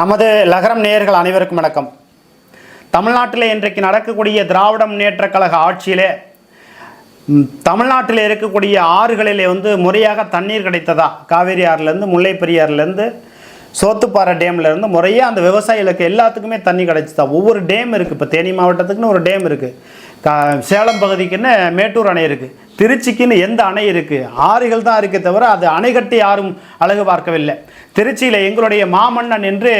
நமது லகரம் நேயர்கள் அனைவருக்கும் வணக்கம். தமிழ்நாட்டில் இன்றைக்கு நடக்கக்கூடிய திராவிட முன்னேற்ற கழக ஆட்சியிலே தமிழ்நாட்டில் இருக்கக்கூடிய ஆறுகளிலே வந்து முறையாக தண்ணீர் கிடைத்ததா? காவேரி ஆறுலேருந்து முல்லை பெரியாறுலேருந்து சோத்துப்பாறை டேம்லேருந்து முறையாக அந்த விவசாயிகளுக்கு எல்லாத்துக்குமே தண்ணி கிடைச்சதா? ஒவ்வொரு டேம் இருக்குது இப்போ தேனி மாவட்டத்துக்குன்னு ஒரு டேம் இருக்குது சேலம் பகுதிக்குன்னு மேட்டூர் அணை இருக்குது திருச்சிக்குன்னு எந்த அணை இருக்குது ஆறுகள் தான் இருக்கே தவிர அது அணை கட்டி யாரும் அழகு பார்க்கவில்லை. திருச்சியில் எங்களுடைய மாமன்னன் என்று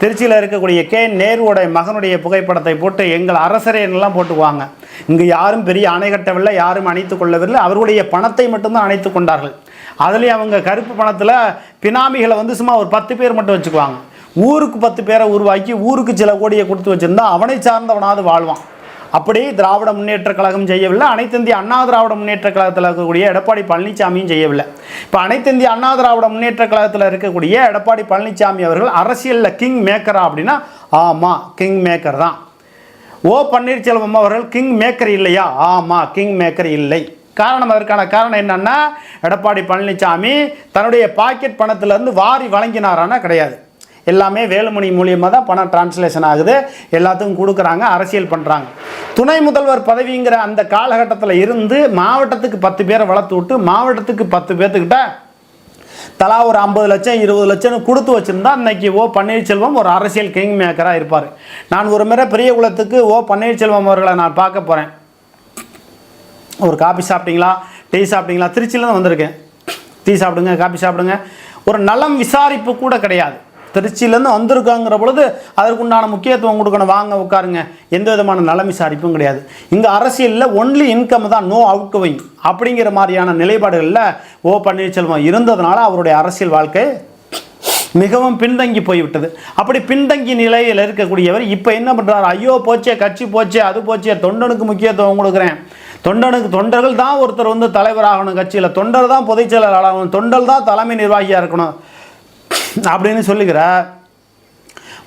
திருச்சியில் இருக்கக்கூடிய கே. நேருவோடைய மகனுடைய புகைப்படத்தை போட்டு எங்கள் அரசரேன்னெல்லாம் போட்டுக்குவாங்க. இங்கே யாரும் பெரிய அணை கட்டவில்லை யாரும் அணைத்து கொள்ளவில்லை. அவர்களுடைய பணத்தை மட்டும்தான் அணைத்து கொண்டார்கள். அதுலேயும் அவங்க கருப்பு பணத்தில் பினாமிகளை வந்து சும்மா ஒரு பத்து பேர் மட்டும் வச்சுக்குவாங்க. ஊருக்கு பத்து பேரை உருவாக்கி ஊருக்கு சில கோடியை கொடுத்து வச்சுருந்தா அவனை சார்ந்தவனாவது வாழ்வான். அப்படி திராவிட முன்னேற்ற கழகம் செய்யவில்லை. அனைத்திந்திய அண்ணா திராவிட முன்னேற்ற கழகத்தில் இருக்கக்கூடிய எடப்பாடி பழனிசாமியும் செய்யவில்லை. இப்போ அனைத்திந்திய அண்ணா திராவிட முன்னேற்ற கழகத்தில் இருக்கக்கூடிய எடப்பாடி பழனிசாமி அவர்கள் அரசியலில் கிங் மேக்கரா அப்படின்னா ஆமாம் கிங் மேக்கர் தான். ஓ பன்னீர்செல்வம் அவர்கள் கிங் மேக்கர் இல்லையா? ஆமாம் கிங் மேக்கர் இல்லை. காரணம் அதற்கான காரணம் என்னென்னா எடப்பாடி பழனிசாமி தன்னுடைய பாக்கெட் பணத்திலேருந்து வாரி வழங்கினாரானா கிடையாது. எல்லாமே வேலுமணி மூலியமாக தான் பணம் டிரான்ஸ்லேஷன் ஆகுது. எல்லாத்துக்கும் கொடுக்குறாங்க அரசியல் பண்ணுறாங்க துணை முதல்வர் பதவிங்கிற அந்த காலகட்டத்தில் இருந்து மாவட்டத்துக்கு பத்து பேரை வளர்த்து விட்டு மாவட்டத்துக்கு பத்து பேர்த்துக்கிட்ட தலா ஒரு ஐம்பது லட்சம் இருபது லட்சம்னு கொடுத்து வச்சுருந்தா அன்னைக்கு ஓ பன்னீர்செல்வம் ஒரு அரசியல் கிங் மேக்கராக இருப்பார். நான் ஒரு முறை பெரிய குளத்துக்கு ஓ பன்னீர்செல்வம் அவர்களை நான் பார்க்க போகிறேன் ஒரு காபி சாப்பிட்டீங்களா? டீ சாப்பிட்டீங்களா? தான் வந்திருக்கேன். டீ சாப்பிடுங்க காபி சாப்பிடுங்க. ஒரு நலம் விசாரிப்பு கூட கிடையாது. திருச்சியிலேருந்து வந்திருக்காங்கிற பொழுது அதற்குண்டான முக்கியத்துவம் கொடுக்கணும். வாங்க உட்காருங்க. எந்த விதமான நலம் விசாரிப்பும் கிடையாது. இங்கே அரசியலில் ஒன்லி இன்கம் தான் நோ அவுட்கோயிங் அப்படிங்கிற மாதிரியான நிலைப்பாடுகளில் ஓ பன்னீர்செல்வம் இருந்ததுனால அவருடைய அரசியல் வாழ்க்கை மிகவும் பின்தங்கி போய்விட்டது. அப்படி பின்தங்கி நிலையில் இருக்கக்கூடியவர் இப்போ என்ன பண்ணுறாரு ஐயோ போச்சே கட்சி போச்சே அது போச்சே தொண்டனுக்கு முக்கியத்துவம் கொடுக்குறேன். தொண்டனுக்கு தொண்டர்கள் தான் ஒருத்தர் வந்து தலைவராகணும் கட்சியில். தொண்டர் தான் பொதுச் செயலாளர் ஆகணும். தொண்டல் தான் தலைமை நிர்வாகியாக இருக்கணும். அப்படின்னு சொல்லுகிற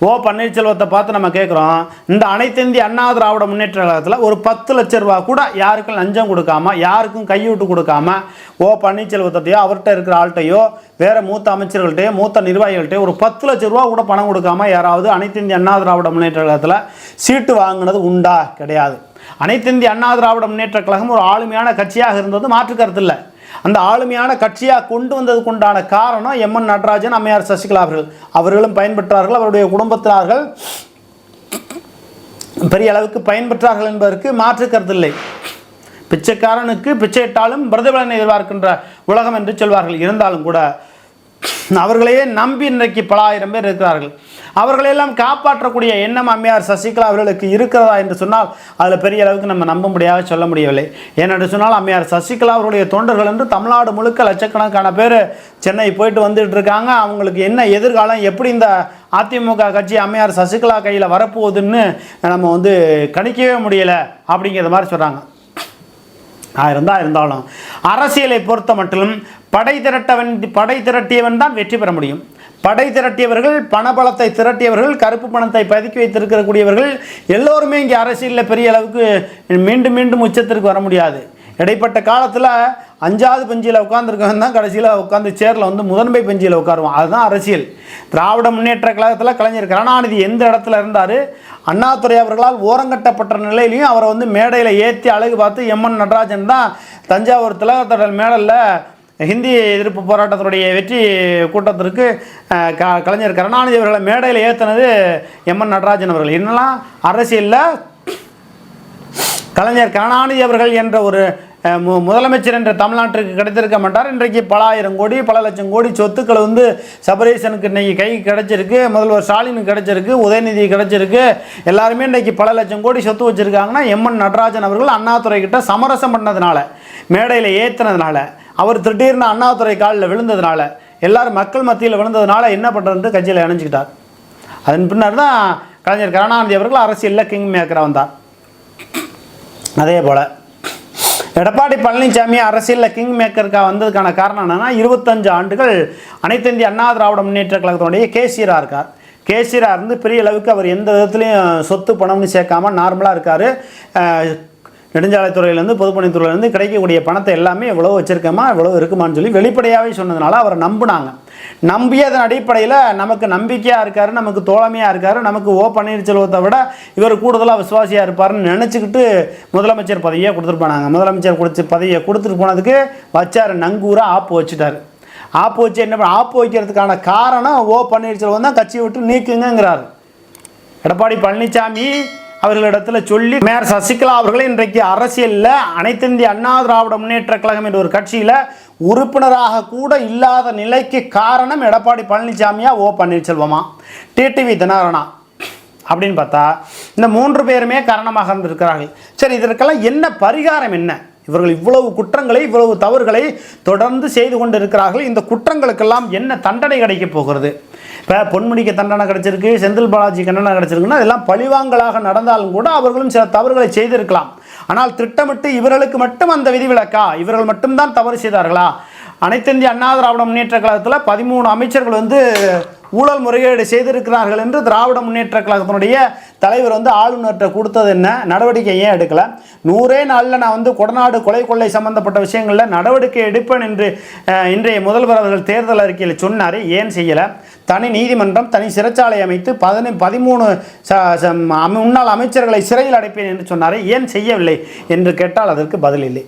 ஓ பன்னீர்செல்வத்தை பார்த்து நம்ம கேட்குறோம் இந்த அனைத்து இந்திய அண்ணா திராவிட முன்னேற்ற கழகத்தில் ஒரு பத்து லட்ச ரூபா கூட யாருக்கும் லஞ்சம் கொடுக்காம யாருக்கும் கையூட்டு கொடுக்காம ஓ பன்னீர்செல்வத்தையோ அவர்கிட்ட இருக்கிற ஆள்கிட்டையோ வேறு மூத்த அமைச்சர்கள்ட்டையோ மூத்த நிர்வாகிகள்கிட்டயோ ஒரு பத்து லட்ச ரூபா கூட பணம் கொடுக்காம யாராவது அனைத்து இந்திய அண்ணா திராவிட முன்னேற்ற கழகத்தில் சீட்டு வாங்கினது உண்டா? கிடையாது. அனைத்து இந்திய அண்ணா திராவிட முன்னேற்ற கழகம் ஒரு ஆளுமையான கட்சியாக இருந்தது மாற்று கருத்து இல்லை. அந்த ஆளுமையான கட்சியாக கொண்டு வந்ததுக்கு உண்டான காரணம் எம்என் நடராஜன் அம்மையார் சசிகலா அவர்கள். அவர்களும் பயன்பெற்றார்கள் அவருடைய குடும்பத்தினார்கள் பெரிய அளவுக்கு பயன்பெற்றார்கள் என்பதற்கு மாற்று கருத்தில்லை பிச்சைக்காரனுக்கு பிச்சையிட்டாலும் பிரதிபலனை எதிர்பார்க்கின்ற உலகம் என்று சொல்வார்கள். இருந்தாலும் கூட அவர்களையே நம்பி இன்றைக்கு பல ஆயிரம் பேர் இருக்கிறார்கள். அவர்களையெல்லாம் காப்பாற்றக்கூடிய எண்ணம் அம்மையார் சசிகலா அவர்களுக்கு இருக்கிறதா என்று சொன்னால் அதில் பெரிய அளவுக்கு நம்ம நம்ப முடியாத சொல்ல முடியவில்லை. ஏனென்று சொன்னால் அம்மையார் சசிகலா அவருடைய தொண்டர்கள் என்று தமிழ்நாடு முழுக்க லட்சக்கணக்கான பேர் சென்னை போயிட்டு வந்துட்டு இருக்காங்க. அவங்களுக்கு என்ன எதிர்காலம் எப்படி இந்த அதிமுக கட்சி அம்மையார் சசிகலா கையில் வரப்போகுதுன்னு நம்ம வந்து கணிக்கவே முடியலை அப்படிங்கிற மாதிரி சொல்கிறாங்க ஆயிருந்தா இருந்தாலும் அரசியலை பொறுத்த மட்டும் படை திரட்டவன் படை திரட்டியவன் தான் வெற்றி பெற முடியும். படை திரட்டியவர்கள் பணபலத்தை திரட்டியவர்கள் கருப்பு பணத்தை பதுக்கி வைத்திருக்கக்கூடியவர்கள் எல்லோருமே இங்கே அரசியலில் பெரிய அளவுக்கு மீண்டும் மீண்டும் உச்சத்திற்கு வர முடியாது. இடைப்பட்ட காலத்தில் அஞ்சாவது பெஞ்சியில் உட்காந்துருக்கவன் தான் கடைசியில் உட்காந்து சேரில் வந்து முதன்மை பெஞ்சியில் உட்காருவான். அதுதான் அரசியல். திராவிட முன்னேற்ற கழகத்தில் கலைஞர் கருணாநிதி எந்த இடத்துல இருந்தார்? அண்ணாதுரை அவர்களால் ஓரங்கட்டப்பட்ட நிலையிலையும் அவரை வந்து மேடையில் ஏற்றி அழகு பார்த்து எம்என் நடராஜன் தான் தஞ்சாவூர் திலகத்தடல் மேடலில் ஹிந்தி எதிர்ப்பு போராட்டத்தினுடைய வெற்றி கூட்டத்திற்கு க கலைஞர் கருணாநிதி அவர்களை மேடையில் ஏற்றினது எம்என் நடராஜன் அவர்கள். என்னெல்லாம்? அரசியலில் கலைஞர் கருணாநிதி அவர்கள் என்ற ஒரு முதலமைச்சர் என்ற தமிழ்நாட்டிற்கு கிடைத்திருக்க மாட்டார். இன்றைக்கு பல ஆயிரம் கோடி பல லட்சம் கோடி சொத்துக்கள் வந்து சபரீசனுக்கு இன்றைக்கி கை கிடைச்சிருக்கு. முதல்வர் ஸ்டாலினுக்கு கிடைச்சிருக்கு உதயநிதி கிடைச்சிருக்கு. எல்லாருமே இன்றைக்கி பல லட்சம் கோடி சொத்து வச்சுருக்காங்கன்னா எம்என் நடராஜன் அவர்கள் அண்ணாதுறை கிட்ட சமரசம் பண்ணதுனால மேடையில் ஏற்றினதுனால அவர் திடீர்னு அண்ணாதுறை காலில் விழுந்ததுனால எல்லாரும் மக்கள் மத்தியில் விழுந்ததுனால என்ன பண்ணுறதுன்ட்டு கட்சியில் இணைஞ்சிக்கிட்டார். அதன் பின்னர் தான் கலைஞர் கருணாநிதி அவர்கள் அரசியலில் கிங் மேக்கராக வந்தார். அதே போல் எடப்பாடி பழனிசாமி அரசியலில் கிங் மேக்கருக்காக வந்ததுக்கான காரணம் என்னென்னா இருபத்தஞ்சு ஆண்டுகள் அனைத்து இந்திய அண்ணா திராவிட முன்னேற்ற கழகத்தினுடைய கேசியராக இருக்கார். கேசியராக இருந்து பெரிய அளவுக்கு அவர் எந்த விதத்துலையும் சொத்து பணம்னு சேர்க்காம நார்மலாக இருக்கார். நெடுஞ்சாலைத்துறையிலேருந்து பொதுப்பணித்துறையிலேருந்து கிடைக்கக்கூடிய பணத்தை எல்லாமே இவ்வளோ வச்சுருக்கோமா இவ்வளோ இருக்குமான்னு சொல்லி வெளிப்படையாகவே சொன்னதுனால அவரை நம்பினாங்க. நம்பியதன் அடிப்படையில் நமக்கு நம்பிக்கையாக இருக்கார் நமக்கு தோழமையாக இருக்கார் நமக்கு ஓ பன்னீர்செல்வத்தை விட இவர் கூடுதலாக விசுவாசியாக இருப்பாருன்னு நினச்சிக்கிட்டு முதலமைச்சர் பதவியை கொடுத்துட்டு போனாங்க. முதலமைச்சர் கொடுத்து பதவியை கொடுத்துட்டு போனதுக்கு வச்சார் நங்கூராக ஆப்பு வச்சுட்டாரு. ஆப்பு வச்சு என்ன பண்ண- ஆப்பு வைக்கிறதுக்கான காரணம் ஓ பன்னீர்செல்வம் தான் கட்சியை விட்டு நீக்குங்கிறார் எடப்பாடி பழனிசாமி அவர்களிடத்தில் சொல்லி மேயர் சசிகலா அவர்களை இன்றைக்கு அரசியலில் அனைத்து இந்திய அண்ணா திராவிட முன்னேற்ற கழகம் என்ற ஒரு கட்சியில் உறுப்பினராக கூட இல்லாத நிலைக்கு காரணம் எடப்பாடி பழனிசாமியா ஓ பன்னீர்செல்வமா? டிடிவி தினகரனா? அப்படின்னு பார்த்தா இந்த மூன்று பேருமே காரணமாக இருந்திருக்கிறார்கள். சரி இதற்கெல்லாம் என்ன பரிகாரம் என்ன? இவர்கள் இவ்வளவு குற்றங்களை இவ்வளவு தவறுகளை தொடர்ந்து செய்து கொண்டு இருக்கிறார்கள் இந்த குற்றங்களுக்கெல்லாம் என்ன தண்டனை கிடைக்கப் போகிறது? இப்போ பொன்முடிக்கு தண்டனை கிடைச்சிருக்கு செந்தில் பாலாஜி தண்டனை கிடச்சிருக்குன்னா அதெல்லாம் பழிவாங்கலாக நடந்தாலும் கூட அவர்களும் சில தவறுகளை செய்திருக்கலாம். ஆனால் திட்டமிட்டு இவர்களுக்கு மட்டும் அந்த விதிவிலக்கா? இவர்கள் மட்டும்தான் தவறு செய்தார்களா? அனைத்திந்திய அண்ணா திராவிட முன்னேற்ற கழகத்தில் பதிமூணு அமைச்சர்கள் வந்து ஊழல் முறைகேடு செய்திருக்கிறார்கள் என்று திராவிட முன்னேற்ற கழகத்தினுடைய தலைவர் வந்து ஆளுநர்கிட்ட கொடுத்தது என்ன? நடவடிக்கை ஏன் எடுக்கலை? நூறே நாளில் நான் வந்து கொடநாடு கொலை கொள்ளை சம்பந்தப்பட்ட விஷயங்களில் நடவடிக்கை எடுப்பேன் என்று இன்றைய முதல்வர் அவர்கள் தேர்தல் அறிக்கையில் சொன்னார். ஏன் செய்யலை? தனி நீதிமன்றம் தனி சிறைச்சாலை அமைத்து பதினை பதிமூணு முன்னாள் அமைச்சர்களை சிறையில் அடைப்பேன் என்று சொன்னார். ஏன் செய்யவில்லை? என்று கேட்டால் அதற்கு பதில் இல்லை.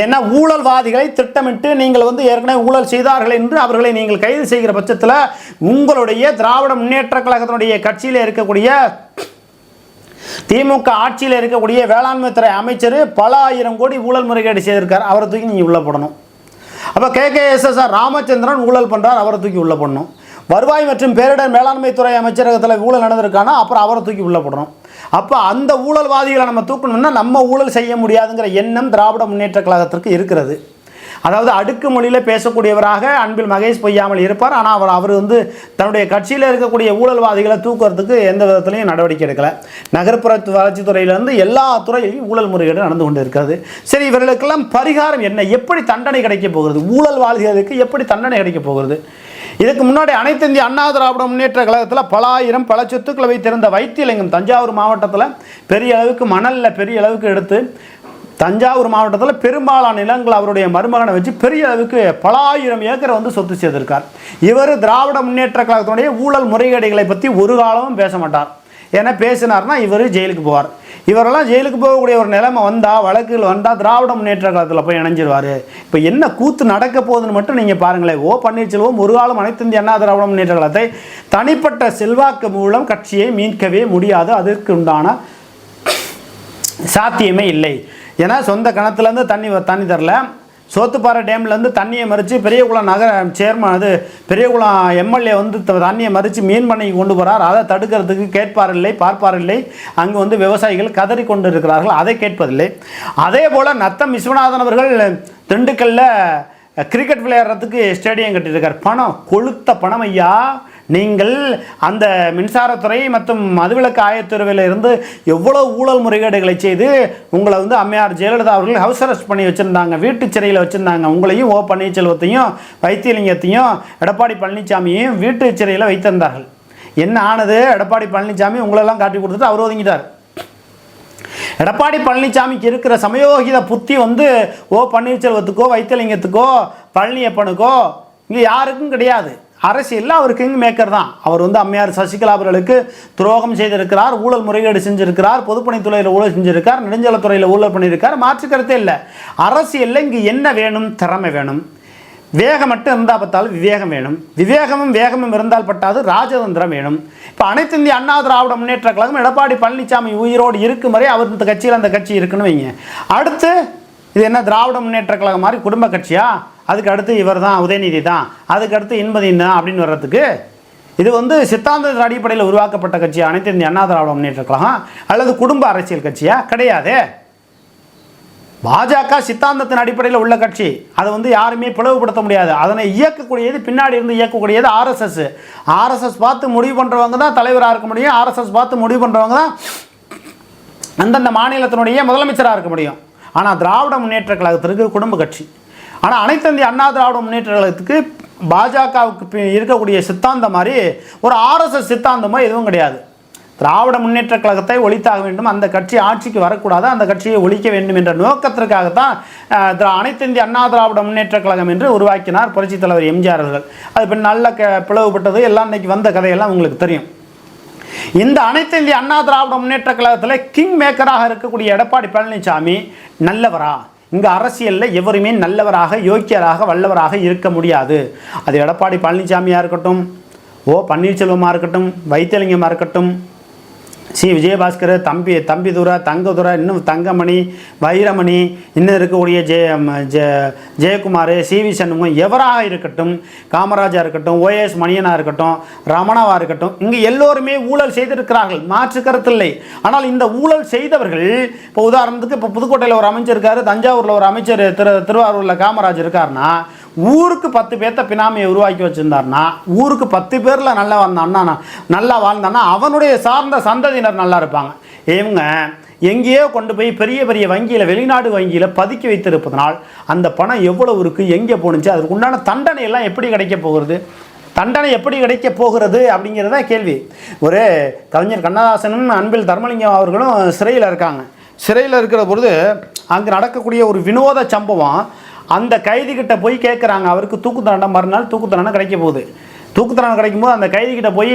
ஏன்னா ஊழல்வாதிகளை திட்டமிட்டு நீங்கள் வந்து ஏற்கனவே ஊழல் செய்தார்கள் என்று அவர்களை நீங்கள் கைது செய்கிற பட்சத்தில் உங்களுடைய திராவிட முன்னேற்ற கழகத்தினுடைய கட்சியில் இருக்கக்கூடிய திமுக ஆட்சியில் இருக்கக்கூடிய வேளாண்மை துறை அமைச்சர் பல ஆயிரம் கோடி ஊழல் முறைகேடு செய்திருக்கார். அவரை தூக்கி நீங்கள் உள்ள போடணும். அப்போ கேகேஎஸ்எஸ்ஆர் ராமச்சந்திரன் ஊழல் பண்ணுறார் அவரை தூக்கி உள்ள போடணும். வருவாய் மற்றும் பேரிடர் மேலாண்மை துறை அமைச்சரகத்தில் ஊழல் நடந்திருக்கானா அப்புறம் அவரை தூக்கி உள்ள போடணும். அப்போ அந்த ஊழல்வாதிகளை நம்ம தூக்கணும்னா நம்ம ஊழல் செய்ய முடியாதுங்கிற எண்ணம் திராவிட முன்னேற்ற கழகத்திற்கு இருக்கிறது. அதாவது அடுக்கு மொழியில் பேசக்கூடியவராக அன்பில் மகேஷ் பொய்யாமல் இருப்பார். ஆனால் அவர் அவர் வந்து தன்னுடைய கட்சியில் இருக்கக்கூடிய ஊழல்வாதிகளை தூக்குறதுக்கு எந்த விதத்துலையும் நடவடிக்கை எடுக்கலை. நகர்ப்புற வளர்ச்சித்துறையிலேருந்து எல்லா துறையிலும் ஊழல் முறைகேடு நடந்து கொண்டு இருக்கிறது. சரி இவர்களுக்கெல்லாம் பரிகாரம் என்ன? எப்படி தண்டனை கிடைக்கப் போகிறது? ஊழல்வாதிகளுக்கு எப்படி தண்டனை கிடைக்கப் போகிறது? இதுக்கு முன்னாடி அனைத்து இந்திய அண்ணா திராவிட முன்னேற்ற கழகத்தில் பல ஆயிரம் பல சொத்துக்களை வைத்திருந்த வைத்தியலிங்கம் தஞ்சாவூர் மாவட்டத்தில் பெரிய அளவுக்கு மணலில் பெரிய அளவுக்கு எடுத்து தஞ்சாவூர் மாவட்டத்தில் பெரும்பாலான நிலங்கள் அவருடைய மருமகனை வச்சு பெரிய அளவுக்கு பல ஆயிரம் ஏக்கரை வந்து சொத்து சேர்த்திருக்கார். இவர் திராவிட முன்னேற்ற கழகத்தினுடைய ஊழல் முறைகேடுகளை பற்றி ஒரு காலமும் பேச மாட்டார். ஏன்னா பேசினார்னா இவர் ஜெயிலுக்கு போவார். இவரெல்லாம் ஜெயிலுக்கு போகக்கூடிய ஒரு நிலைமை வந்தால் வழக்குகள் வந்தால் திராவிட முன்னேற்ற காலத்தில் போய் இணைஞ்சிருவார். இப்போ என்ன கூத்து நடக்க போகுதுன்னு மட்டும் நீங்கள் பாருங்களேன். ஓ பன்னீர்செல்வம் ஒரு காலம் அனைத்து இந்திய அண்ணா திராவிட முன்னேற்ற காலத்தை தனிப்பட்ட செல்வாக்கு மூலம் கட்சியை மீட்கவே முடியாது. அதற்கு உண்டான சாத்தியமே இல்லை. ஏன்னா சொந்த கணத்துலேருந்து தண்ணி வ- தண்ணி தரல. சோத்துப்பாறை டேம்லேருந்து தண்ணியை மறித்து பெரியகுளம் நகர சேர்மன் அது பெரியகுளம் எம்எல்ஏ வந்து தண்ணியை மறித்து மீன் பண்ணைக்கு கொண்டு போகிறார் அதை தடுக்கிறதுக்கு கேட்பார் இல்லை பார்ப்பார் இல்லை அங்கே வந்து விவசாயிகள் கதறி கொண்டு இருக்கிறார்கள் அதை கேட்பதில்லை. அதே போல் நத்தம் விஸ்வநாதன் அவர்கள் திண்டுக்கல்ல கிரிக்கெட் விளையாடுறதுக்கு ஸ்டேடியம் கட்டியிருக்கார். பணம் கொளுத்த பணம் ஐயா. நீங்கள் அந்த மின்சாரத்துறை மற்றும் மதுவிலக்கு ஆயத்துறையில் இருந்து எவ்வளோ ஊழல் முறைகேடுகளை செய்து உங்களை வந்து அம்மையார் ஜெயலலிதா அவர்கள் ஹவுஸ் அரெஸ்ட் பண்ணி வச்சுருந்தாங்க வீட்டு சிறையில் வச்சுருந்தாங்க உங்களையும் ஓ பன்னீர்செல்வத்தையும் வைத்தியலிங்கத்தையும் எடப்பாடி பழனிசாமியையும் வீட்டு சிறையில் வைத்திருந்தார்கள். என்ன ஆனது? எடப்பாடி பழனிசாமி உங்களெல்லாம் காட்டி கொடுத்துட்டு அவர் ஒதுங்கிட்டார். எடப்பாடி பழனிசாமிக்கு இருக்கிற சமயோகித புத்தி வந்து ஓ பன்னீர்செல்வத்துக்கோ வைத்தியலிங்கத்துக்கோ பழனியப்பனுக்கோ இங்கே யாருக்கும் கிடையாது. அரசியலில் அவர் கிங் மேக்கர் தான். அவர் வந்து அம்மையார் சசிகலா அவர்களுக்கு துரோகம் செய்திருக்கிறார் ஊழல் முறைகேடு செஞ்சிருக்கிறார் பொதுப்பணித்துறையில் ஊழல் செஞ்சிருக்கார் நெடுஞ்சலத்துறையில் ஊழல் பண்ணியிருக்கார். மாற்று கருத்தே இல்லை. அரசியலில் இங்கே என்ன வேணும்? திறமை வேணும். வேகம் மட்டும் இருந்தால் பார்த்தாலும் விவேகம் வேணும். விவேகமும் வேகமும் இருந்தால் பட்டாது ராஜதந்திரம் வேணும். இப்போ அனைத்து இந்திய அண்ணா திராவிட முன்னேற்ற கழகம் எடப்பாடி பழனிசாமி உயிரோடு இருக்கும் வரை அவர் இந்த கட்சியில் அந்த கட்சி இருக்குன்னு வைங்க. அடுத்து இது என்ன திராவிட முன்னேற்ற கழகம் மாதிரி குடும்ப கட்சியா? அதுக்கு அடுத்து இவர் தான் உதயநிதி தான் அதுக்கு அடுத்து இன்பதின் தான் அப்படின்னு வர்றதுக்கு இது வந்து சித்தாந்தத்தின் அடிப்படையில் உருவாக்கப்பட்ட கட்சி. அனைத்து இந்திய அண்ணா திராவிட முன்னேற்ற கழகம் அல்லது குடும்ப அரசியல் கட்சியா? கிடையாதே. பாஜக சித்தாந்தத்தின் அடிப்படையில் உள்ள கட்சி. அதை வந்து யாருமே பிளவுபடுத்த முடியாது. அதனை இயக்கக்கூடியது பின்னாடி இருந்து இயக்கக்கூடியது ஆர்எஸ்எஸ் ஆர்எஸ்எஸ் பார்த்து முடிவு பண்ணுறவங்க தான் தலைவராக இருக்க முடியும். ஆர்எஸ்எஸ் பார்த்து முடிவு பண்ணுறவங்க தான் அந்தந்த மாநிலத்தினுடைய முதலமைச்சராக இருக்க முடியும். ஆனால் திராவிட முன்னேற்ற கழகத்திற்கு குடும்ப கட்சி. ஆனால் அனைத்தந்தி அண்ணா திராவிட முன்னேற்ற கழகத்துக்கு பாஜகவுக்கு பி- இருக்கக்கூடிய சித்தாந்தம் மாதிரி ஒரு ஆர்எஸ்எஸ் சித்தாந்தமோ எதுவும் கிடையாது. திராவிட முன்னேற்ற கழகத்தை ஒழித்தாக வேண்டும். அந்த கட்சி ஆட்சிக்கு வரக்கூடாது. அந்த கட்சியை ஒழிக்க வேண்டும் என்ற நோக்கத்திற்காகத்தான் திரா- அனைத்து இந்திய அண்ணா திராவிட முன்னேற்ற கழகம் என்று உருவாக்கினார் புரட்சித் தலைவர் எம்ஜிஆர் அவர்கள். அது பின் நல்ல க பிளவுபட்டது. எல்லாம் இன்றைக்கி வந்த கதையெல்லாம் உங்களுக்கு தெரியும். இந்த அனைத்து இந்திய அண்ணா திராவிட முன்னேற்ற கழகத்தில் கிங் மேக்கராக இருக்கக்கூடிய எடப்பாடி பழனிசாமி நல்லவரா? இங்கே அரசியலில் எவருமே நல்லவராக யோக்கியராக வல்லவராக இருக்க முடியாது. அது எடப்பாடி பழனிசாமியாக இருக்கட்டும் ஓ பன்னீர்செல்வமாக இருக்கட்டும் வைத்தியலிங்கமாக இருக்கட்டும் சி. விஜயபாஸ்கர் தம்பி தம்பிதுரை தங்கதுரை இன்னும் தங்கமணி வைரமணி இன்னும் இருக்கக்கூடிய ஜெய ஜெ ஜெயக்குமார் சி. வி. சண்முகம் எவராக இருக்கட்டும் காமராஜா இருக்கட்டும் ஓஎஸ் மணியனாக இருக்கட்டும் ரமணாவாக இருக்கட்டும் இங்கே எல்லோருமே ஊழல் செய்திருக்கிறார்கள். மாற்று கருத்தில்லை. ஆனால் இந்த ஊழல் செய்தவர்கள் இப்போ உதாரணத்துக்கு இப்போ புதுக்கோட்டையில் ஒரு அமைச்சர் இருக்காரு தஞ்சாவூரில் ஒரு அமைச்சர் திரு திருவாரூரில் காமராஜ் இருக்காருன்னா ஊருக்கு பத்து பேர்த்த பினாமியை உருவாக்கி வச்சுருந்தார்னா ஊருக்கு பத்து பேரில் நல்லா வந்தான்னா நல்லா வாழ்ந்தான்னா அவனுடைய சார்ந்த சந்ததியினர் நல்லா இருப்பாங்க. இவங்க எங்கேயோ கொண்டு போய் பெரிய பெரிய வங்கியில் வெளிநாடு வங்கியில் பதுக்கி வைத்திருப்பதனால் அந்த பணம் எவ்வளவு இருக்குது எங்கே போணுச்சு அதற்கு உண்டான தண்டனை எல்லாம் எப்படி கிடைக்க போகிறது? தண்டனை எப்படி கிடைக்க போகிறது அப்படிங்கிறத கேள்வி. ஒரு கவிஞர் கண்ணதாசனும் அன்பில் தர்மலிங்கம் அவர்களும் சிறையில் இருக்காங்க. சிறையில் இருக்கிற பொழுது அங்கே நடக்கக்கூடிய ஒரு வினோத சம்பவம் அந்த கைதிகிட்ட போய் கேட்குறாங்க அவருக்கு தூக்கு தண்டனை மறுநாள் தூக்கு தண்டனை கிடைக்க போகுது. தூக்கு தண்டனை கிடைக்கும்போது அந்த கைதிகிட்ட போய்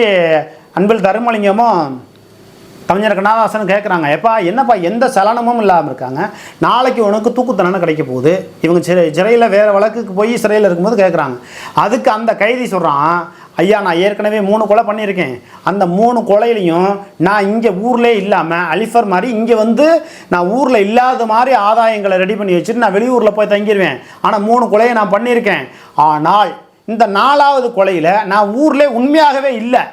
அன்பில் தருமலிங்கமும் கவிஞர் கண்ணாதாசன் கேட்குறாங்க எப்பா என்னப்பா எந்த சலனமும் இல்லாமல் இருக்காங்க. நாளைக்கு உனக்கு தூக்கு தண்டனை கிடைக்க போகுது. இவங்க சிறை சிறையில் வேறு வழக்குக்கு போய் சிறையில் இருக்கும்போது கேட்குறாங்க அதுக்கு அந்த கைதி சொல்கிறான் ஐயா நான் ஏற்கனவே மூணு கொலை பண்ணியிருக்கேன். அந்த மூணு கொலையிலையும் நான் இங்கே ஊர்லே இல்லாமல் அலிஃபர் மாதிரி இங்கே வந்து நான் ஊரில் இல்லாத மாதிரி ஆதாயங்களை ரெடி பண்ணி வச்சுட்டு நான் வெளியூரில் போய் தங்கிடுவேன் ஆனால் மூணு கொலையை நான் பண்ணியிருக்கேன். ஆனால் இந்த நாலாவது கொலையில் நான் ஊர்லே உண்மையாகவே இல்லை.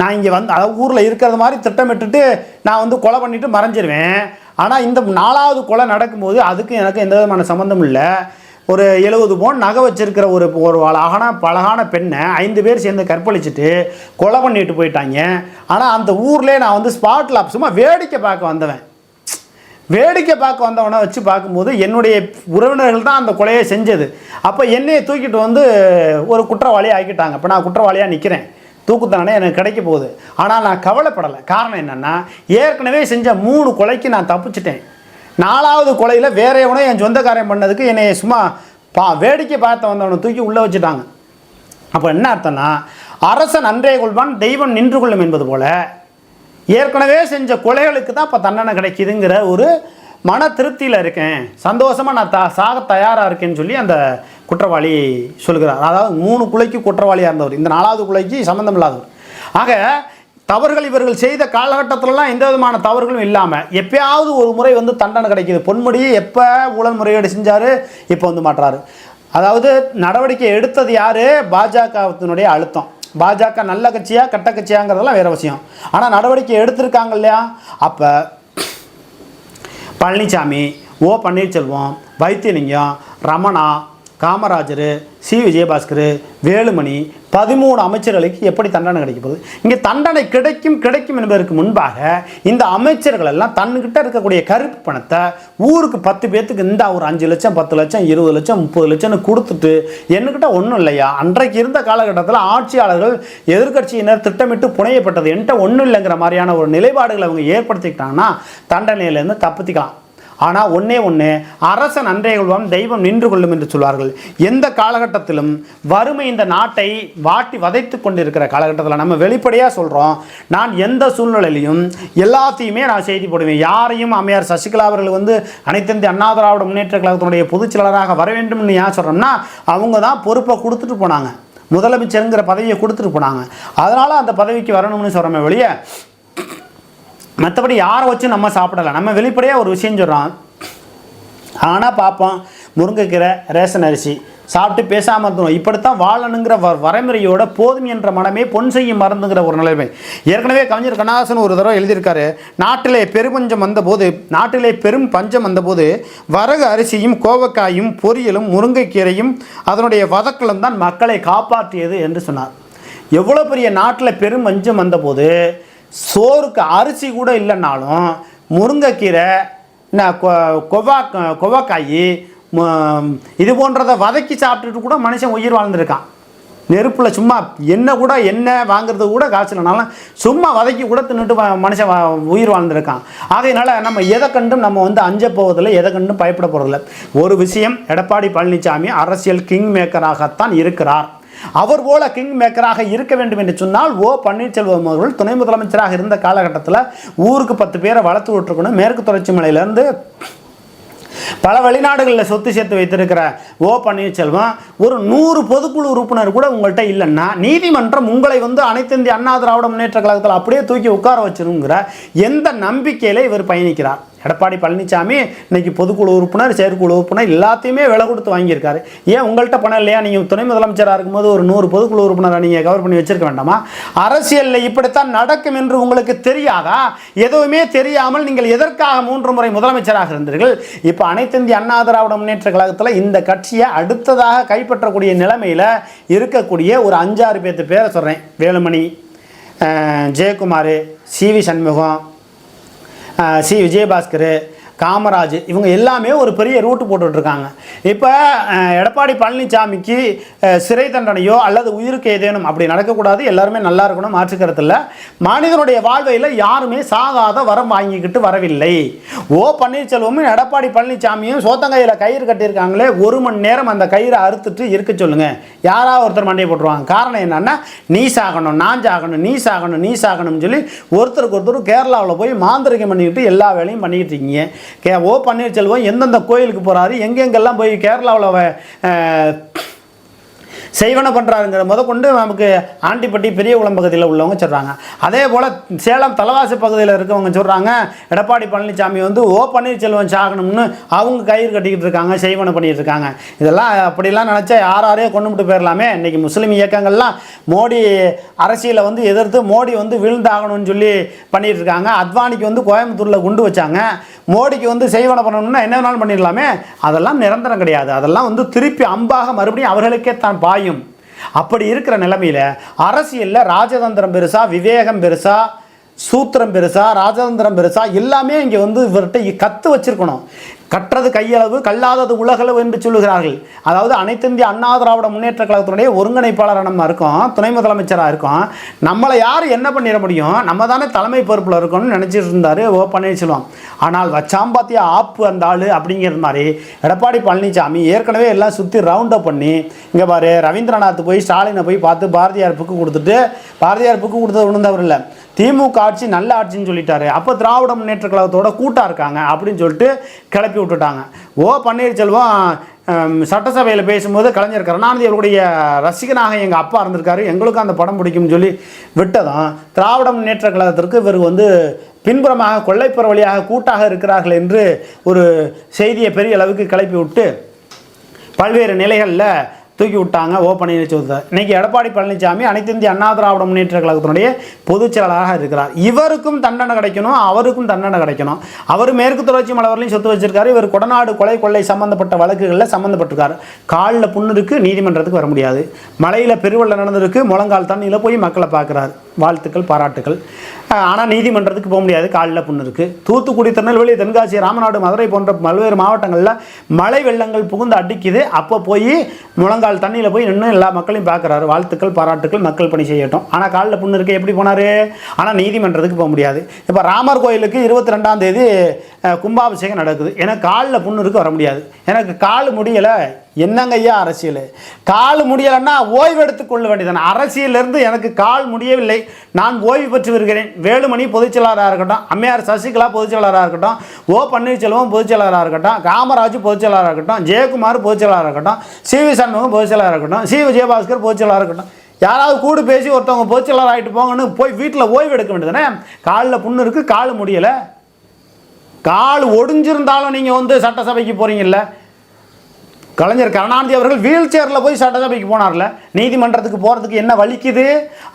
நான் இங்கே வந்து அதாவது ஊரில் இருக்கிறது மாதிரி திட்டமிட்டுட்டு நான் வந்து கொலை பண்ணிவிட்டு மறைஞ்சிருவேன். ஆனால் இந்த நாலாவது கொலை நடக்கும்போது அதுக்கும் எனக்கு எந்த விதமான சம்மந்தமும் இல்லை. ஒரு எழுபது பவுன் நகை வச்சிருக்கிற ஒரு ஒரு அழகான பழகான பெண்ணை ஐந்து பேர் சேர்ந்து கற்பழிச்சிட்டு கொலை பண்ணிட்டு போயிட்டாங்க. ஆனால் அந்த ஊர்லேயே நான் வந்து ஸ்பாட்டில் சும்மா வேடிக்கை பார்க்க வந்தவன். வேடிக்கை பார்க்க வந்தவனை வச்சு பார்க்கும்போது என்னுடைய உறவினர்கள் தான் அந்த கொலையை செஞ்சது. அப்போ என்னையை தூக்கிட்டு வந்து ஒரு குற்றவாளியாக ஆக்கிட்டாங்க. இப்போ நான் குற்றவாளியாக நிற்கிறேன் தூக்குத்தானே எனக்கு கிடைக்க போகுது. ஆனால் நான் கவலைப்படலை. காரணம் என்னென்னா ஏற்கனவே செஞ்ச மூணு கொலைக்கு நான் தப்பிச்சிட்டேன். நாலாவது கொலையில் வேற எவனோ என் சொந்தக்காரன் பண்ணதுக்கு என்னை சும்மா பா வேடிக்கை பார்த்த வந்தவனை தூக்கி உள்ளே வச்சுட்டாங்க. அப்போ என்ன அர்த்தம்னா அரசன் அன்றே கொள்வான் தெய்வம் நின்று கொள்ளும் என்பது போல ஏற்கனவே செஞ்ச கொலைகளுக்கு தான் இப்போ தண்டனை கிடைக்கிதுங்கிற ஒரு மன திருப்தியில் இருக்கேன். சந்தோஷமாக நான் த சாக தயாராக இருக்கேன்னு சொல்லி அந்த குற்றவாளி சொல்கிறார். அதாவது மூணு குலைக்கு குற்றவாளியாக இருந்தவர். இந்த நாலாவது குலைக்கு சம்மந்தம் இல்லாதவர் ஆக தவறுகள் இவர்கள் செய்த காலகட்டத்திலலாம் எந்த விதமான தவறுகளும் இல்லாமல் எப்பயாவது ஒரு முறை வந்து தண்டனை கிடைக்கிது. பொன்முடி எப்போ ஊழல் முறையீடு செஞ்சார்? இப்போ வந்து மாட்டுறாரு அதாவது நடவடிக்கை எடுத்தது யார்? பாஜகத்தினுடைய அழுத்தம். பாஜக நல்ல கட்சியா கட்ட கட்சியாங்கிறதெல்லாம் வேறு விஷயம். ஆனால் நடவடிக்கை எடுத்திருக்காங்க இல்லையா? அப்போ பழனிசாமி ஓ பன்னீர்செல்வம் வைத்தியலிங்கம் ரமணா காமராஜர் சி. விஜயபாஸ்கர் வேலுமணி பதிமூணு அமைச்சர்களுக்கு எப்படி தண்டனை கிடைக்க போகுது? இங்கே தண்டனை கிடைக்கும் கிடைக்கும் என்பதற்கு முன்பாக இந்த அமைச்சர்கள் எல்லாம் தன்னுக்கிட்ட இருக்கக்கூடிய கருப்பு பணத்தை ஊருக்கு பத்து பேர்த்துக்கு இந்த ஒரு அஞ்சு லட்சம் பத்து லட்சம் இருபது லட்சம் முப்பது லட்சம்னு கொடுத்துட்டு என்கிட்ட ஒன்றும் இல்லையா? அன்றைக்கு இருந்த காலகட்டத்தில் ஆட்சியாளர்கள் எதிர்க்கட்சியினர் திட்டமிட்டு புனையப்பட்டது. என்கிட்ட ஒன்றும் இல்லைங்கிற மாதிரியான ஒரு நிலைப்பாடுகளை அவங்க ஏற்படுத்திக்கிட்டாங்கன்னா தண்டனையிலேருந்து தப்பித்துக்கலாம் ஆனால் ஒன்றே ஒன்று அரசன் அன்றைய கொள்வான் தெய்வம் நின்று கொள்ளும் என்று சொல்வார்கள். எந்த காலகட்டத்திலும் வறுமை இந்த நாட்டை வாட்டி வதைத்து கொண்டிருக்கிற காலகட்டத்தில் நம்ம வெளிப்படையாக சொல்கிறோம் நான் எந்த சூழ்நிலையிலையும் எல்லாத்தையுமே நான் செய்தி போடுவேன். யாரையும் அம்மையார் சசிகலா அவர்கள் வந்து அனைத்து அண்ணா திராவிட முன்னேற்ற கழகத்தினுடைய பொதுச் செயலராக வர வேண்டும்னு ஏன் சொல்கிறோம்னா அவங்க தான் பொறுப்பை கொடுத்துட்டு போனாங்க. முதலமைச்சருங்கிற பதவியை கொடுத்துட்டு போனாங்க. அதனால் அந்த பதவிக்கு வரணும்னு சொல்கிறோமே வெளியே மற்றபடி யாரை வச்சு நம்ம சாப்பிடல? நம்ம வெளிப்படையாக ஒரு விஷயம் சொல்கிறோம் ஆனால் பார்ப்போம் முருங்கைக்கீரை ரேஷன் அரிசி சாப்பிட்டு பேசாமல் இருந்தோம். இப்படித்தான் வாழணுங்கிற வ வரைமுறையோட போதும் என்ற மனமே பொன் செய்யும் மறந்துங்கிற ஒரு நிலைமை. ஏற்கனவே கவிஞர் கண்ணாசன் ஒரு தடவை எழுதியிருக்காரு நாட்டிலே பெருபஞ்சம் வந்தபோது நாட்டிலே பெரும் பஞ்சம் வந்தபோது வரகு அரிசியும் கோவக்காயும் பொரியலும் முருங்கைக்கீரையும் அதனுடைய வதக்கலும் தான் மக்களை காப்பாற்றியது என்று சொன்னார். எவ்வளோ பெரிய நாட்டில் பெரும் பஞ்சம் வந்தபோது சோறுக்கு அரிசி கூட இல்லைன்னாலும் முருங்கைக்கீரை என்ன கொ- கொவா கொவ்வாக்காய் இது போன்றதை வதக்கி சாப்பிட்டுட்டு கூட மனுஷன் உயிர் வாழ்ந்துருக்கான். நெருப்பில் சும்மா என்ன கூட எண்ணெய் வாங்குறது கூட காசு இல்லைனாலும் சும்மா வதக்கி கூட தின்னுட்டு மனுஷன் உயிர் வாழ்ந்துருக்கான். ஆகையினால நம்ம எதை கண்டும் நம்ம வந்து அஞ்ச போவதில்லை எதை கண்டும் பயப்பட போகிறதில்ல ஒரு விஷயம் எடப்பாடி பழனிசாமி அரசியல் கிங் மேக்கராகத்தான் இருக்கிறார். அவர் போல கிங் மேக்கராக இருக்க வேண்டும் என்று சொன்னால் ஓ பன்னீர்செல்வம் அவர்கள் துணை முதலமைச்சராக இருந்த காலகட்டத்தில் ஊருக்கு பத்து பேரை வளர்த்து விட்டுருக்கணும். மேற்கு தொடர்ச்சி மலையிலேருந்து பல வெளிநாடுகளில் சொத்து சேர்த்து வைத்திருக்கிற ஓ பன்னீர்செல்வம் ஒரு நூறு பொதுக்குழு உறுப்பினர் கூட உங்கள்கிட்ட இல்லைன்னா நீதிமன்றம் உங்களை வந்து அனைத்து இந்திய அண்ணா திராவிட முன்னேற்ற கழகத்தில் அப்படியே தூக்கி உட்கார வச்சிருங்கிற எந்த நம்பிக்கையில் இவர் பயணிக்கிறார்? எடப்பாடி பழனிசாமி இன்னைக்கு பொதுக்குழு உறுப்பினர் செயற்குழு உறுப்பினர் எல்லாத்தையுமே விலை கொடுத்து வாங்கியிருக்காரு. ஏன் உங்கள்கிட்ட பணம் இல்லையா? நீங்கள் துணை முதலமைச்சராக இருக்கும்போது ஒரு நூறு பொதுக்குழு உறுப்பினரை நீங்கள் கவர் பண்ணி வச்சிருக்க வேண்டாமா? அரசியலில் இப்படித்தான் நடக்கும் என்று உங்களுக்கு தெரியாதா? எதுவுமே தெரியாமல் நீங்கள் எதற்காக மூன்று முறை முதலமைச்சராக இருந்தீர்கள்? இப்போ அனைத்து இந்திய அண்ணா திராவிட முன்னேற்ற கழகத்தில் இந்த கட்சியை அடுத்ததாக கைப்பற்றக்கூடிய நிலைமையில் இருக்கக்கூடிய ஒரு அஞ்சாறு பேர்த்து பேரை சொல்கிறேன் வேலுமணி ஜெயக்குமார் சி வி சண்முகம் சி. விஜயபாஸ்கர் காமராஜ் இவங்க எல்லாமே ஒரு பெரிய ரூட்டு போட்டுட்ருக்காங்க. இப்போ எடப்பாடி பழனிசாமிக்கு சிறை தண்டனையோ அல்லது உயிருக்கு ஏதேனும் அப்படி நடக்கக்கூடாது எல்லாருமே நல்லா இருக்கணும் மாற்றுக்கிறதில்ல மனிதனுடைய வாழ்வையில் யாருமே சாகாத வரம் வாங்கிக்கிட்டு வரவில்லை. ஓ பன்னீர்செல்வமும் எடப்பாடி பழனிசாமியும் சோத்தங்கையில் கயிறு கட்டியிருக்காங்களே ஒரு மணி நேரம் அந்த கயிறை அறுத்துட்டு இருக்க சொல்லுங்கள் யாராவது ஒருத்தர் மண்டையை போட்டுருவாங்க? காரணம் என்னென்னா நீ சாகணும் நான் சாகணும் நீ சாகணும் நீ சாகணும்னு சொல்லி ஒருத்தருக்கு ஒருத்தர் கேரளாவில் போய் மாந்திரிகம் பண்ணிக்கிட்டு எல்லா வேலையும் பண்ணிக்கிட்டு இருக்கீங்க. கே ஓ பன்னீர்செல்வம் எந்தெந்த கோயிலுக்கு போகிறாரு எங்கெங்கெல்லாம் போய் கேரளாவில் செய்வன பண்ணுறாருங்கிற முத கொண்டு நமக்கு ஆண்டிப்பட்டி பெரிய குளம் பகுதியில் உள்ளவங்க சொல்கிறாங்க அதே போல் சேலம் தலவாசி பகுதியில் இருக்கவங்க சொல்கிறாங்க எடப்பாடி பழனிசாமி வந்து ஓ பன்னீர்செல்வம் சாகணும்னு அவங்க கயிறு கட்டிக்கிட்டு இருக்காங்க செய்வனை பண்ணிகிட்டு இருக்காங்க. இதெல்லாம் அப்படிலாம் நினச்சா யார் யாரையோ கொண்டு விட்டு போயிடலாமே இன்றைக்கி முஸ்லீம் இயக்கங்கள்லாம் மோடி அரசியலை வந்து எதிர்த்து மோடி வந்து வீழ்ந்தாகணும்னு சொல்லி பண்ணிகிட்டு இருக்காங்க. அத்வானிக்கு வந்து கோயம்புத்தூரில் குண்டு வச்சாங்க. மோடிக்கு வந்து செய்வனை பண்ணணும்னா என்ன வேணாலும் பண்ணிடலாமே. அதெல்லாம் நிரந்தரம் கிடையாது. அதெல்லாம் வந்து திருப்பி அம்பாக மறுபடியும் அவர்களுக்கே தான் பாய் பாயும். அப்படி இருக்கிற நிலைமையில அரசியலில் ராஜதந்திரம் பெருசா விவேகம் பெருசா சூத்திரம் பெருசா ராஜதந்திரம் பெருசா எல்லாமே இங்கே வந்து இவர்கிட்ட கத்து வச்சிருக்கணும். கற்றது கையளவு கல்லாதது உலகளவு என்று சொல்லுகிறார்கள். அதாவது அனைத்து இந்திய அண்ணா திராவிட முன்னேற்ற கழகத்தினுடைய ஒருங்கிணைப்பாளராக நம்ம இருக்கோம் துணை முதலமைச்சராக இருக்கோம். நம்மளை யார் என்ன பண்ணிட முடியும்? நம்ம தானே தலைமை பொறுப்பில் இருக்கணும்னு நினச்சிட்டு இருந்தார் ஓ பன்னீர்செல்வம். ஆனால் வச்சாம்பாத்திய ஆப்பு அந்த ஆள் அப்படிங்கிற மாதிரி எடப்பாடி பழனிசாமி ஏற்கனவே எல்லாம் சுற்றி ரவுண்ட் அப் பண்ணி இங்கே பாரு ரவீந்திரநாத் போய் ஸ்டாலினை போய் பார்த்து பாரதியார் புக்கு கொடுத்துட்டு பாரதியார் புக்கு கொடுத்தது உணர்ந்தவர் இல்லை. திமுக ஆட்சி நல்ல ஆட்சின்னு சொல்லிட்டாரு. அப்போ திராவிட முன்னேற்ற கழகத்தோட கூட்டாக இருக்காங்க அப்படின்னு சொல்லிட்டு கிளப்பி விட்டுட்டாங்க. ஓ பன்னீர்செல்வம் சட்டசபையில் பேசும்போது கலைஞர் கருணாநிதி அவருடைய ரசிகனாக எங்கள் அப்பா இருந்திருக்காரு. எங்களுக்கும் அந்த படம் பிடிக்கும்னு சொல்லி விட்டதும் திராவிட முன்னேற்ற கழகத்திற்கு இவர் வந்து பின்புறமாக கொள்ளைப்புற வழியாக கூட்டாக இருக்கிறார்கள் என்று ஒரு செய்தியை பெரிய அளவுக்கு கிளப்பி விட்டு பல்வேறு நிலைகளில் தூக்கி விட்டாங்க ஓ பன்னீர்செல்வத்தை இன்னைக்கு எடப்பாடி பழனிசாமி அனைத்து இந்திய அண்ணா திராவிட முன்னேற்ற கழகத்தினுடைய பொதுச் செயலாளராக இருக்கிறார். இவருக்கும் தண்டனை கிடைக்கணும் அவருக்கும் தண்டனை கிடைக்கணும். அவர் மேற்கு தொடர்ச்சி மலவரையும் சொத்து வச்சிருக்காரு. இவர் கொடநாடு கொலை கொள்ளை சம்பந்தப்பட்ட வழக்குகளில் சம்மந்தப்பட்டிருக்காரு காலில் புண்ணு இருக்கு நீதிமன்றத்துக்கு வர முடியாது. மலையில் பெருவெள்ளம் நடந்திருக்கு முழங்கால் தண்ணியில் போய் மக்களை பார்க்குறாரு. வாழ்த்துக்கள் பாராட்டுக்கள். ஆனால் நீதிமன்றத்துக்கு போக முடியாது. காலில் புண்ணு இருக்குது தூத்துக்குடி திருநெல்வேலி தென்காசி ராமநாடு மதுரை போன்ற பல்வேறு மாவட்டங்களில் மழை வெள்ளங்கள் புகுந்து அடிக்குது. அப்போ போய் முழங்கால் தண்ணியில் போய் நின்று எல்லா மக்களையும் பார்க்குறாரு வாழ்த்துக்கள் பாராட்டுக்கள் மக்கள் பணி செய்யட்டும். ஆனால் காலில் புண்ணு இருக்கு. எப்படி போனார்? ஆனால் நீதிமன்றத்துக்கு போக முடியாது. இப்போ ராமர் கோயிலுக்கு இருபத்தி ரெண்டாம் தேதி கும்பாபிஷேகம் நடக்குது. ஏன்னா காலில் புண்ணு இருக்கு வர முடியாது. எனக்கு கால் முடியலை. என்னங்க ஐயா அரசியல்? கால் முடியலைன்னா ஓய்வு எடுத்துக்கொள்ள வேண்டியதான அரசியலிருந்து எனக்கு கால் முடியவில்லை. நான் ஓய்வு பெற்று வருகிறேன். வேலுமணி பொதுச்செயலாளராக இருக்கட்டும் அம்மையார் சசிகலா பொதுச்செயலாளராக இருக்கட்டும் ஓ பன்னீர்செல்வம் பொதுச்செயலாளராக இருக்கட்டும் காமராஜ் பொதுச்செயலாளராக இருக்கட்டும் ஜெயக்குமார் பொதுச்செயலாளராக இருக்கட்டும் சி வி சண்முகம் பொதுச்செயலாளராக இருக்கட்டும் சி விஜயபாஸ்கர் பொதுச்செயலாளராக இருக்கட்டும். யாராவது கூடு பேசி ஒருத்தவங்க பொதுச்செயலாளர் ஆகிட்டு போங்கன்னு போய் வீட்டில் ஓய்வு எடுக்க வேண்டியதானே காலில் புண்ணு இருக்குது கால் முடியலை. கால் ஒடிஞ்சிருந்தாலும் நீங்கள் வந்து சட்டசபைக்கு போகிறீங்கல்ல கலைஞர் கருணாநிதி அவர்கள் வீல் சேரில் போய் சட்டசபைக்கு போனார்ல. நீதிமன்றத்துக்கு போகிறதுக்கு என்ன வலிக்குது?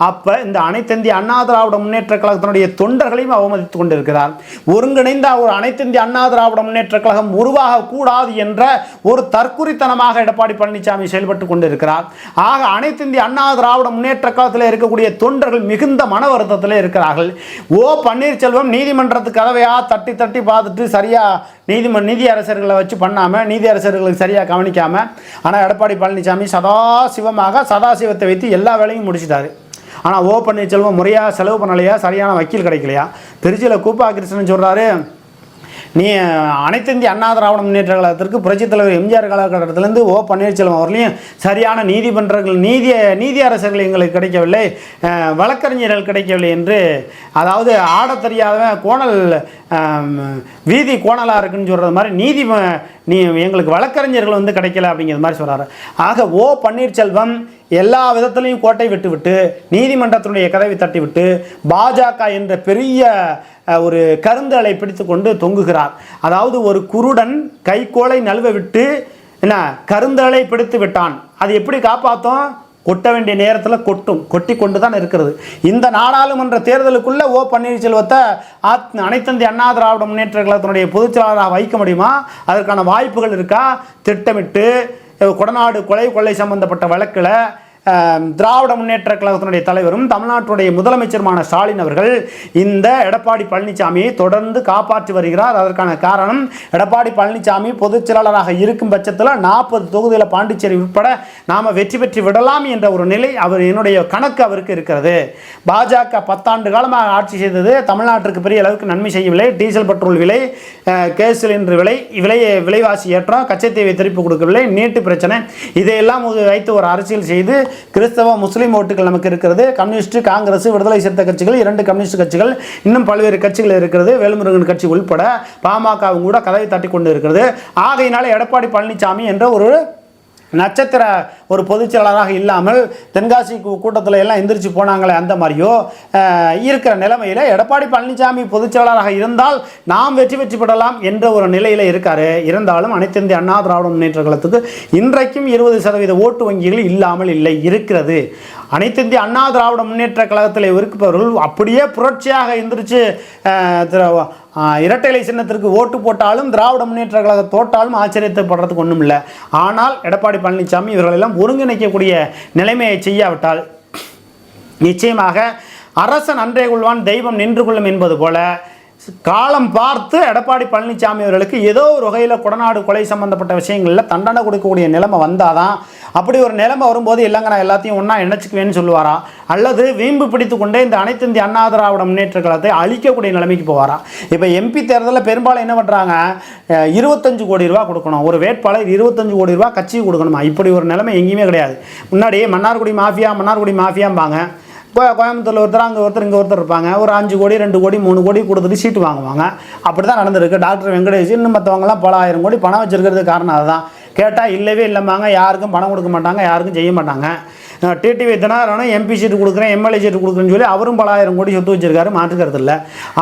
அப்போ இந்த அனைத்திந்திய அண்ணா திராவிட முன்னேற்ற கழகத்தினுடைய தொண்டர்களையும் அவமதித்து கொண்டிருக்கிறார். ஒருங்கிணைந்த ஒரு அனைத்திந்திய அண்ணா திராவிட முன்னேற்ற கழகம் உருவாகக்கூடாது என்ற ஒரு தற்குறித்தனமாக எடப்பாடி பழனிசாமி செயல்பட்டு கொண்டிருக்கிறார். ஆக அனைத்திந்திய அண்ணா திராவிட முன்னேற்ற கழகத்தில் இருக்கக்கூடிய தொண்டர்கள் மிகுந்த மன வருத்தத்தில் இருக்கிறார்கள். ஓ பன்னீர்செல்வம் நீதிமன்றத்து கதவையாக தட்டி தட்டி பார்த்துட்டு சரியாக நீதிமன்ற நீதி அரசர்களை வச்சு பண்ணாமல் நீதி அரசர்களுக்கு சரியாக கவனிக்காமல் ஆனால் எடப்பாடி பழனிசாமி சதா சிவமாக சதாசிவத்தை வைத்து எல்லா வேலையும் முடிச்சிட்டாரு. ஆனால் ஓ பன்னீர்செல்வம் முறையாக செலவு பண்ணலையா? சரியான வக்கீல் கிடைக்கலையா? திருச்சியில் கூப்பா கிருஷ்ணன் சொல்கிறாரு நீ அனைத்து இந்திய அண்ணா திராவிட முன்னேற்ற கழகத்திற்கு புரட்சித் தலைவர் எம்ஜிஆர் காலகட்டத்திலேருந்து ஓ பன்னீர்செல்வம் அவர்களையும் சரியான நீதிமன்றங்கள் நீதி நீதி அரசர்கள் எங்களுக்கு கிடைக்கவில்லை வழக்கறிஞர்கள் கிடைக்கவில்லை என்று அதாவது ஆட தெரியாதவன் கோணல் வீதி கோணலாக இருக்குன்னு சொல்கிறது மாதிரி நீதி நீ எங்களுக்கு வழக்கறிஞர்கள் வந்து கிடைக்கல அப்படிங்கிற மாதிரி சொல்கிறாரு ஆக ஓ பன்னீர்செல்வம் எல்லா விதத்துலையும் கோட்டை விட்டுவிட்டு நீதிமன்றத்தினுடைய கதவை தட்டிவிட்டு பாஜக என்ற பெரிய ஒரு கருந்தலை பிடித்து கொண்டு தொங்குகிறார். அதாவது ஒரு குருடன் கைக்கோலை நழுவ விட்டு என்ன கருந்தலை பிடித்து விட்டான். அது எப்படி காப்பாற்றும் கொட்ட வேண்டிய நேரத்தில் கொட்டும். கொட்டி கொண்டு தான் இருக்கிறது. இந்த நாடாளுமன்ற தேர்தலுக்குள்ளே ஓ பன்னீர்செல்வத்தை ஆத் அனைத்தந்தி அண்ணா திராவிட முன்னேற்ற கழகத்தினுடைய பொதுச் செயலாளராக வைக்க முடியுமா? அதற்கான வாய்ப்புகள் இருக்கா? திட்டமிட்டு கொடநாடு கொலை கொள்ளை சம்பந்தப்பட்ட வழக்கில் திராவிட முன்னேற்ற கழகத்தினுடைய தலைவரும் தமிழ்நாட்டுடைய முதலமைச்சருமான ஸ்டாலின் அவர்கள் இந்த எடப்பாடி பழனிசாமியை தொடர்ந்து காப்பாற்றி வருகிறார். அதற்கான காரணம் எடப்பாடி பழனிசாமி பொதுச் செயலாளராக இருக்கும் பட்சத்தில் நாற்பது தொகுதியில் பாண்டிச்சேரி உட்பட நாம் வெற்றி பெற்று விடலாம் என்ற ஒரு நிலை அவர் என்னுடைய கணக்கு அவருக்கு இருக்கிறது. பாஜக பத்தாண்டு காலமாக ஆட்சி செய்தது தமிழ்நாட்டிற்கு பெரிய அளவுக்கு நன்மை செய்யவில்லை டீசல் பெட்ரோல் விலை கேஸ் சிலிண்டர் விலை விலையை விலைவாசி ஏற்றம் கச்சத்தீவை திருப்பி கொடுக்கவில்லை நீட்டு பிரச்சனை இதையெல்லாம் வைத்து ஒரு அரசியல் செய்து கிறிஸ்தவ முஸ்லீம் ஓட்டுகள் நமக்கு இருக்கிறது. கம்யூனிஸ்ட் காங்கிரஸ் விடுதலை சிறுத்தை கட்சிகள் இரண்டு கம்யூனிஸ்ட் கட்சிகள் இன்னும் பல்வேறு கட்சிகள் இருக்கிறது. வேலுமுருகன் கட்சி உள்பட பாமகவும் கூட கதவை தட்டி கொண்டு இருக்கிறது. ஆகையினால எடப்பாடி பழனிசாமி என்ற ஒரு நட்சத்திர ஒரு பொதுச் செயலாளராக இல்லாமல் தென்காசி கூட்டத்தில் எல்லாம் எந்திரிச்சு போனாங்களே அந்த மாதிரியோ இருக்கிற நிலைமையில் எடப்பாடி பழனிசாமி பொதுச் செயலாளராக இருந்தால் நாம் வெற்றி வெற்றி பெறலாம் என்ற ஒரு நிலையில் இருக்கார். இருந்தாலும் அனைத்து இந்திய அண்ணா திராவிட முன்னேற்ற கழகத்துக்கு இன்றைக்கும் இருபது சதவீத ஓட்டு வங்கிகள் இல்லாமல் இல்லை இருக்கிறது. அனைத்து இந்திய அண்ணா திராவிட முன்னேற்ற கழகத்தில் இருப்பவர்கள் அப்படியே புரட்சியாக எந்திரிச்சு அஹ், இரட்டை இலை சின்னத்திற்கு ஓட்டு போட்டாலும் திராவிட முன்னேற்ற கழக தோட்டாலும் ஆச்சரியப்படுறதுக்கு ஒன்றும் இல்லை. ஆனால் எடப்பாடி பழனிசாமி இவர்களெல்லாம் ஒருங்கிணைக்கக்கூடிய நிலைமையை செய்யாவிட்டால் நிச்சயமாக அரசன் அன்றே கொள்வான் தெய்வம் நின்று கொள்ளும் என்பது போல காலம் பார்த்து எடப்பாடி பழனிசாமி அவர்களுக்கு ஏதோ ஒரு வகையில் கொடநாடு கொலை சம்பந்தப்பட்ட விஷயங்களில் தண்டனை கொடுக்கக்கூடிய நிலைமை வந்தாதான் அப்படி ஒரு நிலைமை வரும்போது இல்லைங்க நான் எல்லாத்தையும் ஒன்றா இணைச்சிக்குவேன்னு சொல்லுவாரா? அல்லது வீம்பு பிடித்து கொண்டே இந்த அனைத்து இந்திய அண்ணா திராவிட முன்னேற்ற கழகத்தை அழிக்கக்கூடிய நிலைமைக்கு போவாரா? இப்போ எம்பி தேர்தலில் பெரும்பாலும் என்ன பண்ணுறாங்க இருபத்தஞ்சு கோடி ரூபா கொடுக்கணும். ஒரு வேட்பாளர் இருபத்தஞ்சு கோடி ரூபா கட்சிக்கு கொடுக்கணுமா? இப்படி ஒரு நிலைமை எங்கேயுமே கிடையாது. முன்னாடி மன்னார்குடி மாஃபியா மன்னார்குடி மாஃபியாம்பாங்க. கோ- கோயம்புத்தூர்ல ஒருத்தர் அங்கே ஒருத்தர் இங்கே ஒருத்தர் இருப்பாங்க. ஒரு அஞ்சு கோடி ரெண்டு கோடி மூணு கோடி கொடுத்துட்டு சீட்டு வாங்குவாங்க. அப்படி தான் நடந்திருக்கு. டாக்டர் வெங்கடேஷ் இன்னும் மற்றவங்கலாம் பல ஆயிரம் கோடி பணம் வச்சிருக்கிறதுக்கு காரணம் அதுதான். கேட்டால் இல்லவே இல்லைம்பாங்க. யாருக்கும் பணம் கொடுக்க மாட்டாங்க யாருக்கும் செய்ய மாட்டாங்க. டிடிவி தினகரனும் எம்பி சீட்டு கொடுக்குறேன் எம்எல்ஏ சீட்டு கொடுக்குறேன்னு சொல்லி அவரும் பல ஆயிரம் கோடி சொத்து வச்சிருக்காரு மாற்றுக்கிறது இல்லை.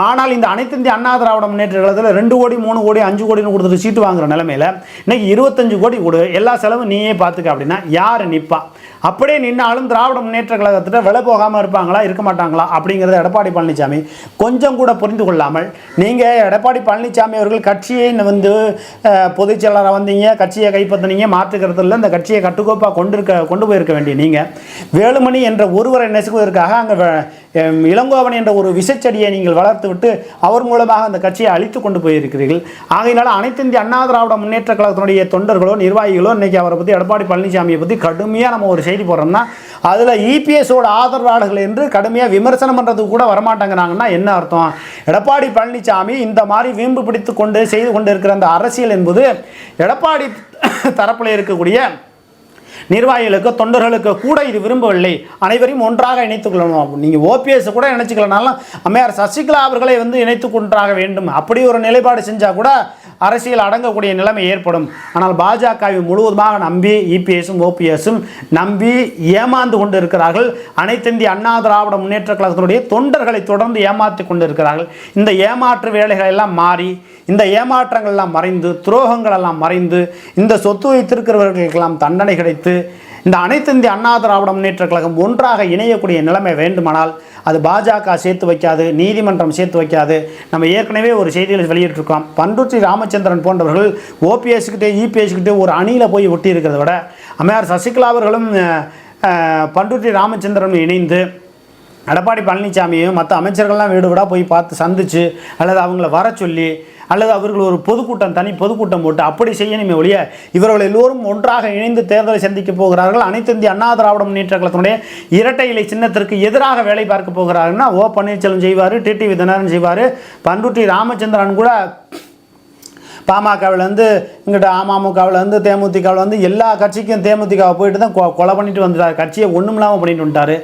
ஆனால் இந்த அனைத்து இந்திய அண்ணா திராவிட முன்னேற்ற காலத்தில் ரெண்டு கோடி மூணு கோடி அஞ்சு கோடின்னு கொடுத்துட்டு சீட்டு வாங்குற நிலமையில இன்னைக்கு இருபத்தஞ்சு கோடி கொடு. எல்லா செலவும் நீயே பார்த்துக்க அப்படின்னா யார் நிற்பா அப்படியே நின்னாலும் திராவிட முன்னேற்ற கழகத்திட்ட விலை போகாமல் இருப்பாங்களா? இருக்க மாட்டாங்களா? அப்படிங்கிறத எடப்பாடி பழனிசாமி கொஞ்சம் கூட புரிந்து கொள்ளாமல் நீங்கள் எடப்பாடி பழனிசாமி அவர்கள் கட்சியை வந்து பொதுச்செயலராக பொதுச் வந்தீங்க கட்சியை கைப்பற்றினீங்க மாற்றுக்கிறது இல்லை இந்த கட்சியை கட்டுக்கோப்பாக கொண்டு இருக்க கொண்டு போயிருக்க வேண்டிய நீங்கள் வேலுமணி என்ற ஒருவரை நெசுக்குவதற்காக அங்கே இளங்கோவன் என்ற ஒரு விசைச்செடியை நீங்கள் வளர்த்து விட்டு அவர் மூலமாக அந்த கட்சியை அழித்து கொண்டு போயிருக்கிறீர்கள். ஆகையினால அனைத்து இந்திய அண்ணா திராவிட முன்னேற்ற கழகத்தினுடைய தொண்டர்களோ நிர்வாகிகளோ இன்னைக்கு அவரை பற்றி எடப்பாடி பழனிசாமியை பற்றி கடுமையாக நம்ம ஒரு செய்தி போடுறோம்னா அதில் இபிஎஸோட ஆதரவாளர்கள் என்று கடுமையாக விமர்சனம் பண்ணுறதுக்கு கூட வரமாட்டேங்கிறாங்கன்னா என்ன அர்த்தம்? எடப்பாடி பழனிசாமி இந்த மாதிரி வீம்பு பிடித்து கொண்டு செய்து கொண்டு இருக்கிற அந்த அரசியல் என்பது எடப்பாடி தரப்பில் இருக்கக்கூடிய நிர்வாகிகளுக்கு தொண்டர்களுக்கு கூட இது விரும்பவில்லை. அனைவரையும் ஒன்றாக இணைத்துக் கொள்ளணும். நீங்கள் ஓபிஎஸ் கூட இணைச்சிக்கலனாலும் அம்மையார் சசிகலா அவர்களை வந்து இணைத்து கொன்றாக வேண்டும். அப்படி ஒரு நிலைப்பாடு செஞ்சால் கூட அரசியல் அடங்கக்கூடிய நிலைமை ஏற்படும். ஆனால் பாஜகவை முழுவதுமாக நம்பி இபிஎஸும் ஓபிஎஸும் நம்பி ஏமாந்து கொண்டு இருக்கிறார்கள் அனைத்திந்திய அண்ணா திராவிட முன்னேற்ற கழகத்தினுடைய தொண்டர்களை தொடர்ந்து ஏமாற்றி கொண்டு இருக்கிறார்கள் இந்த ஏமாற்று வேலைகள் எல்லாம் மாறி இந்த ஏமாற்றங்கள் எல்லாம் மறைந்து துரோகங்கள் எல்லாம் மறைந்து இந்த சொத்து வைத்திருக்கிறவர்களுக்கெல்லாம் தண்டனை கிடைத்து இந்த அனைத்து இந்திய அண்ணா திராவிட முன்னேற்ற கழகம் ஒன்றாக இணையக்கூடிய நிலைமை வேண்டுமானால் அது பாஜக சேர்த்து வைக்காது நீதிமன்றம் சேர்த்து வைக்காது. நம்ம ஏற்கனவே ஒரு செய்தியில் வெளியிட்டிருக்கோம். பண்ருட்டி ராமச்சந்திரன் போன்றவர்கள் ஓபிஎஸ்கிட்டே இபிஎஸ்கிட்டே ஒரு அணியில் போய் ஒட்டி இருக்கிறத விட அம்மையார் சசிகலா அவர்களும் அஹ், பண்ருட்டி ராமச்சந்திரன் இணைந்து எடப்பாடி பழனிசாமியும் மற்ற அமைச்சர்கள்லாம் வீடு வீடாக போய் பார்த்து சந்திச்சு அல்லது அவங்கள வர சொல்லி அல்லது அவர்கள் ஒரு பொதுக்கூட்டம் தனி பொதுக்கூட்டம் போட்டு அப்படி செய்யணுமே ஒழிய இவர்கள் எல்லோரும் ஒன்றாக இணைந்து தேர்தலை சந்திக்க போகிறார்கள். அனைத்து இந்திய அண்ணா திராவிட முன்னேற்ற கழகத்தினுடைய இரட்டை இலை சின்னத்திற்கு எதிராக வேலை பார்க்க போகிறார்கள்னா ஓ பன்னீர்செல்வம் செய்வார் டிடிவி தினகரன் செய்வார் பண்ருட்டி ராமச்சந்திரன் கூட பாமகவிலேருந்து இங்கிட்ட அமமுகவிலேருந்து தேமுதிகவிலேருந்து வந்து எல்லா கட்சிக்கும் தேமுதிகவை போயிட்டு தான் கொலை பண்ணிட்டு வந்துட்டார். கட்சியை ஒன்றும் இல்லாமல் பண்ணிட்டு வந்துட்டார்.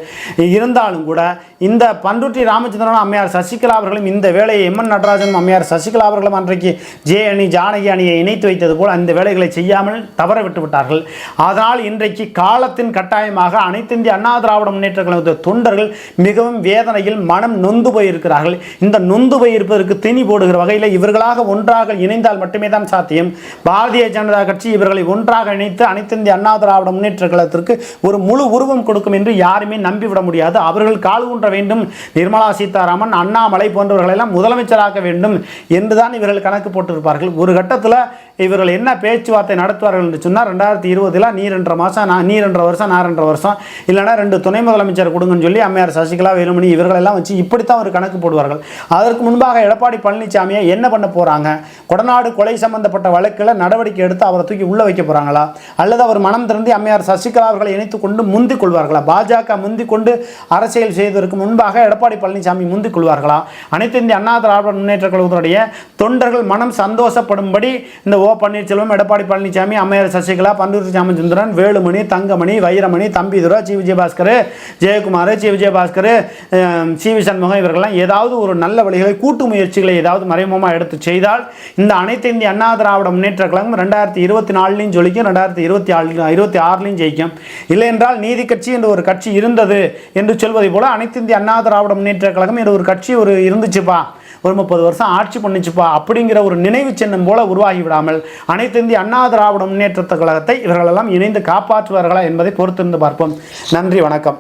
இருந்தாலும் கூட இந்த பண்ருட்டி ராமச்சந்திரன் அம்மையார் சசிகலா அவர்களும் இந்த வேலையை எம்என் நடராஜனும் அம்மையார் சசிகலா அவர்களும் அன்றைக்கு ஜே அணி ஜானகி அணியை இணைத்து வைத்தது போல் அந்த வேலைகளை செய்யாமல் தவற விட்டு விட்டார்கள். அதனால் இன்றைக்கு காலத்தின் கட்டாயமாக அனைத்து இந்திய அண்ணா திராவிட முன்னேற்ற கழகத்து தொண்டர்கள் மிகவும் வேதனையில் மனம் நொந்து போயிருக்கிறார்கள். இந்த நொந்து போயிருப்பதற்கு திணி போடுகிற வகையில் இவர்களாக ஒன்றாக இணைந்தால் மட்டும் தான் சாத்தியம். பாரதிய ஜனதா கட்சி இவர்களை ஒன்றாக இணைத்து அனைத்திந்திய அண்ணா திராவிட முன்னேற்ற கழகத்திற்கு ஒரு முழு உருவம் கொடுக்கும் என்று யாருமே நம்பிவிட முடியாது. அவர்கள் கால் ஊன்ற வேண்டும். நிர்மலா சீதாராமன் அண்ணாமலை போன்றவர்களை எல்லாம் முதலமைச்சராக்க வேண்டும் என்றுதான் இவர்கள் கணக்கு போட்டிருப்பார்கள். ஒரு கட்டத்தில் இவர்கள் என்ன பேச்சுவார்த்தை நடத்துவார்கள் என்று சொன்னால் ரெண்டாயிரத்தி இருபதில் நீ ரெண்டரை மாதம் நான் நீ ரெண்டரை வருஷம் நான் ரெண்டரை வருஷம் இல்லைன்னா ரெண்டு துணை முதலமைச்சர் கொடுங்கன்னு சொல்லி அம்மையார் சசிகலா வேலுமணி இவர்களெல்லாம் வச்சு இப்படித்தான் ஒரு கணக்கு போடுவார்கள். அதற்கு முன்பாக எடப்பாடி பழனிசாமியை என்ன பண்ண போகிறாங்க கொடநாடு கொலை சம்பந்தப்பட்ட வழக்கில் நடவடிக்கை எடுத்து அவரை தூக்கி உள்ள வைக்க போகிறாங்களா அல்லது அவர் மனம் திறந்து அம்மையார் சசிகலா அவர்களை இணைத்து கொண்டு முந்திக் கொள்வார்களா? பாஜக முந்திக் கொண்டு அரசியல் செய்வதற்கு முன்பாக எடப்பாடி பழனிசாமி முந்திக் கொள்வார்களா? அனைத்து இந்திய அண்ணா திராவிட முன்னேற்ற கழகத்தினுடைய தொண்டர்கள் மனம் சந்தோஷப்படும்படி இந்த ஓ பன்னீர்செல்வம் எடப்பாடி பழனிசாமி அம்மையார் சசிகலா பண்டூர் ராமச்சந்திரன் வேலுமணி தங்கமணி வைரமணி தம்பிதுரை சி. விஜயபாஸ்கர் ஜெயக்குமார் சி. விஜயபாஸ்கர் சி. வி. சண்முகம் இவர்கள்லாம் ஏதாவது ஒரு நல்ல வழிகளை கூட்டு முயற்சிகளை ஏதாவது மறைமுகமாக எடுத்து செய்தால் இந்த அனைத்து இந்திய அண்ணா திராவிட முன்னேற்ற கழகம் ரெண்டாயிரத்தி இருபத்தி நாலுலையும் ஜொலிக்கும் ரெண்டாயிரத்தி இருபத்தி ஆறு இருபத்தி ஆறுலையும் ஜெயிக்கும். இல்லை என்றால் நீதி கட்சி என்று ஒரு கட்சி இருந்தது என்று சொல்வதை போல அனைத்து இந்திய அண்ணா திராவிட முன்னேற்ற கழகம் என்று ஒரு கட்சி ஒரு இருந்துச்சுப்பா. ஒரு முப்பது வருஷம் ஆட்சி பண்ணிச்சுப்பா அப்படிங்கிற ஒரு நினைவு சின்னம் போல உருவாகி விடாமல் அனைத்து இந்திய அண்ணா திராவிட முன்னேற்ற கழகத்தை இவர்களெல்லாம் இணைந்து காப்பாற்றுவார்களா என்பதை பொறுத்திருந்து பார்ப்போம். நன்றி வணக்கம்.